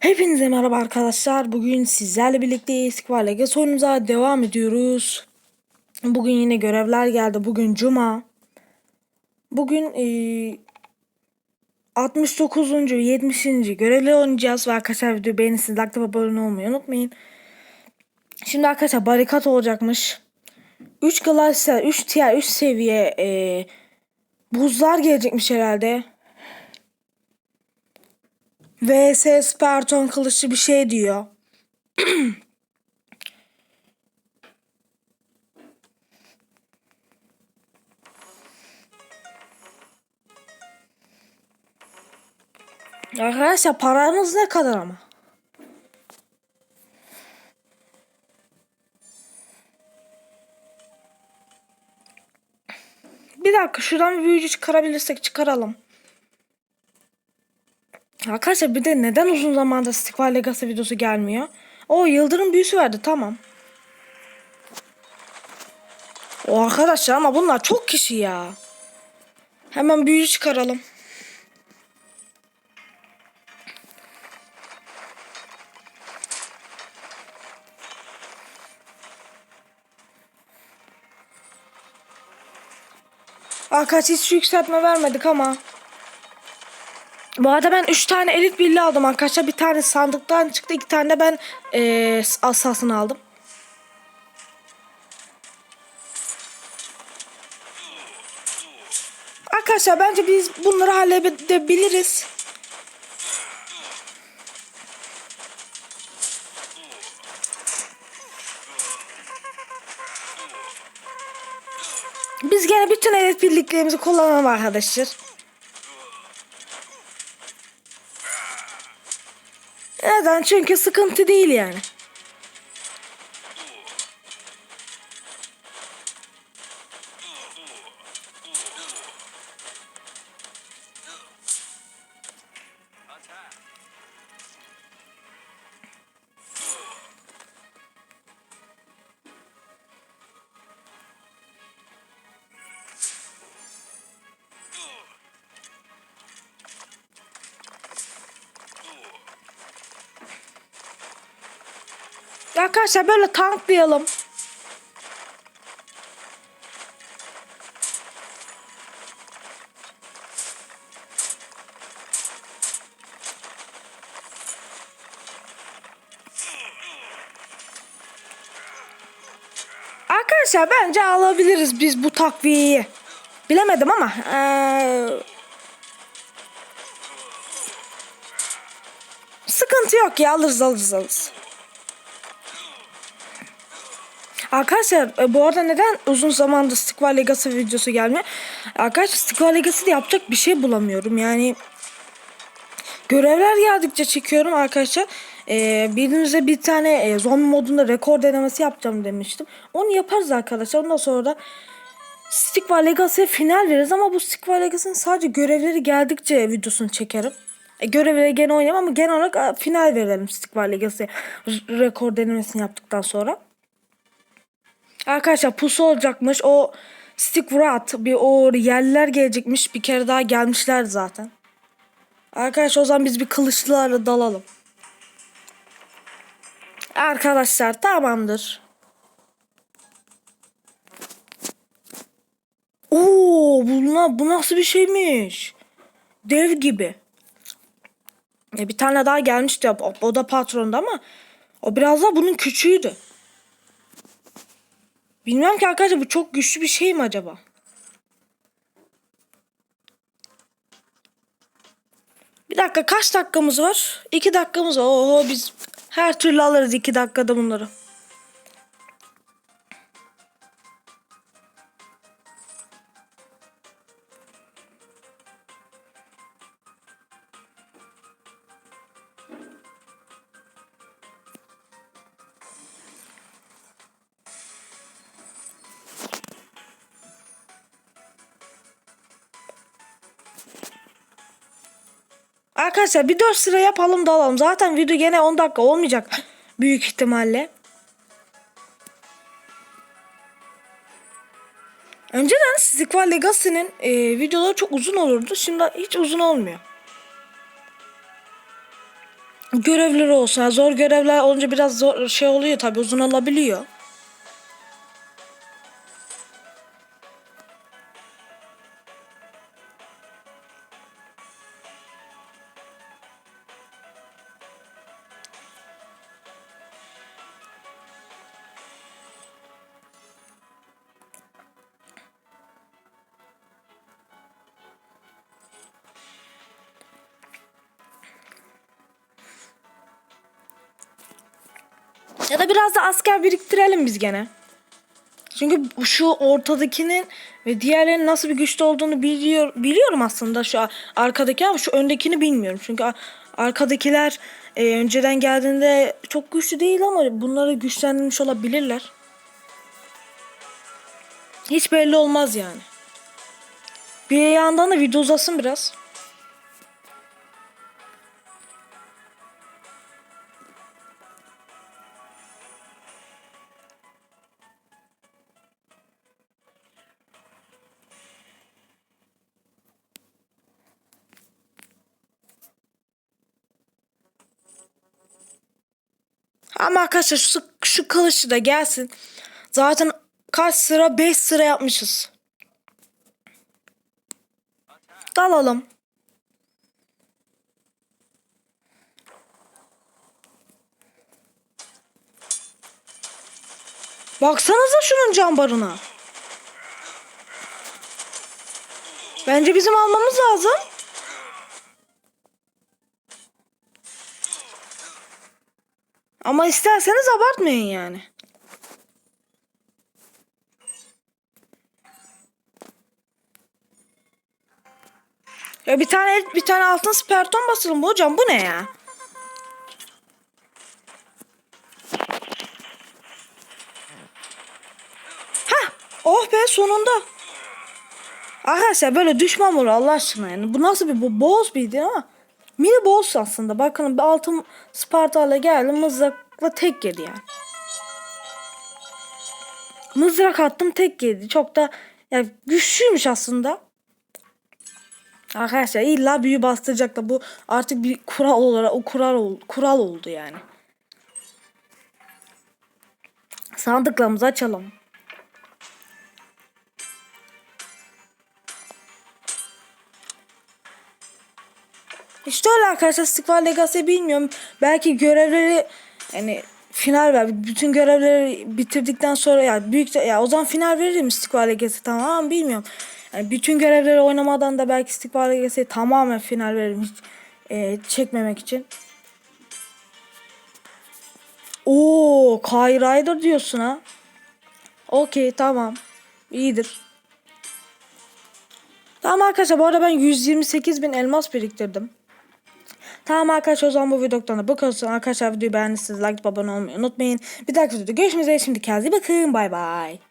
Hepinize merhaba arkadaşlar. Bugün sizlerle birlikte Square Legacy oyunumuza devam ediyoruz. Bugün yine görevler geldi. Bugün Cuma. Bugün eee 69. 70. görevle oynayacağız ve arkadaşlar videoyu beğenirsiniz. Like ve abone olmayı unutmayın. Şimdi arkadaşlar barikat olacakmış. 3 Galaxy, 3 tier, 3 seviye eee buzlar gelecekmiş herhalde. VS Sparton kılıçlı bir şey diyor. Arkadaşlar paranız ne kadar ama? Bir dakika şuradan bir büyücü çıkarabilirsek çıkaralım. Arkadaşlar bir de neden uzun zamandır Square Legacy videosu gelmiyor? O Yıldırım büyüsü verdi tamam. O arkadaşlar ama bunlar çok kişi ya. Hemen büyücü çıkaralım. Arkadaşlar hiç yükseltme vermedik ama. Bu arada ben 3 tane elit billi aldım arkadaşlar. Bir tane sandıktan çıktı. iki tane de ben ee, asasını aldım. Arkadaşlar bence biz bunları halledebiliriz. Biz gene bütün elit birliklerimizi kullanalım arkadaşlar. Neden? Çünkü sıkıntı değil yani. Arkadaşlar böyle tanklayalım. Arkadaşlar bence alabiliriz biz bu takviyeyi. Bilemedim ama. Ee... Sıkıntı yok ya alırız alırız alırız. Arkadaşlar e, bu arada neden uzun zamandır Square Legacy videosu gelmiyor? Arkadaşlar Square Legacy'de yapacak bir şey bulamıyorum. Yani görevler geldikçe çekiyorum arkadaşlar. Ee, birinize bir tane e, zombi modunda rekor denemesi yapacağım demiştim. Onu yaparız arkadaşlar. Ondan sonra da Square Legacy'ye final veririz ama bu Square Legacy'nin sadece görevleri geldikçe videosunu çekerim. E, görevleri gene oynayayım ama genel olarak a, final verelim Square Legacy rekor denemesini yaptıktan sonra. Arkadaşlar pusu olacakmış. O Stick Wrath bir o yerler gelecekmiş. Bir kere daha gelmişler zaten. Arkadaşlar o zaman biz bir kılıçlarla dalalım. Arkadaşlar tamamdır. Oo, bunlar bu nasıl bir şeymiş? Dev gibi. E, bir tane daha gelmişti. O, da patronda ama o biraz daha bunun küçüğüydü. Bilmiyorum ki arkadaşlar bu çok güçlü bir şey mi acaba? Bir dakika kaç dakikamız var? İki dakikamız var. Oho biz her türlü alırız iki dakikada bunları. Arkadaşlar bir 4 sıra yapalım da alalım. Zaten video gene 10 dakika olmayacak. Büyük ihtimalle. Önceden Square Legacy'nin e, videoları çok uzun olurdu. Şimdi hiç uzun olmuyor. görevleri. Yani zor görevler olunca biraz zor şey oluyor tabii uzun olabiliyor. Ya da biraz da asker biriktirelim biz gene. Çünkü şu ortadakinin ve diğerlerinin nasıl bir güçlü olduğunu biliyor biliyorum aslında şu arkadaki ama şu öndekini bilmiyorum. Çünkü arkadakiler e, önceden geldiğinde çok güçlü değil ama bunları güçlendirmiş olabilirler. Hiç belli olmaz yani. Bir yandan da video uzasın biraz. Ama arkadaşlar şu, şu kılıçlı da gelsin. Zaten kaç sıra? 5 sıra yapmışız. Dalalım. Baksanıza şunun cambarına. Bence bizim almamız lazım. Ama isterseniz abartmayın yani. Ya bir tane bir tane altın sperton basalım bu hocam bu ne ya? Ha, oh be sonunda. Arkadaşlar böyle düşman olur Allah aşkına yani. Bu nasıl bir bu boss bildi ama mini boss aslında. Bakın bir altın Sparta'yla geldi mızrakla tek yedi yani. Mızrak attım tek yedi. Çok da yani güçlüymüş aslında. Arkadaşlar illa büyü bastıracak da bu artık bir kural olarak o kural oldu, kural oldu yani. Sandıklarımızı açalım. İşte öyle arkadaşlar Stikval Legacy bilmiyorum. Belki görevleri yani final ver. Bütün görevleri bitirdikten sonra ya büyük ya o zaman final veririm Stikval Legacy tamam ama bilmiyorum. Yani bütün görevleri oynamadan da belki Stikval Legacy tamamen final veririm hiç e, çekmemek için. Oo, Kai Rider diyorsun ha. Okey tamam. İyidir. Tamam arkadaşlar bu arada ben 128 bin elmas biriktirdim. Tamam arkadaşlar o zaman bu videodan da bu kadar. Arkadaşlar videoyu beğendiyseniz like abone olmayı unutmayın. Bir dahaki videoda görüşmek üzere. Şimdi kendinize bakın. Bay bay.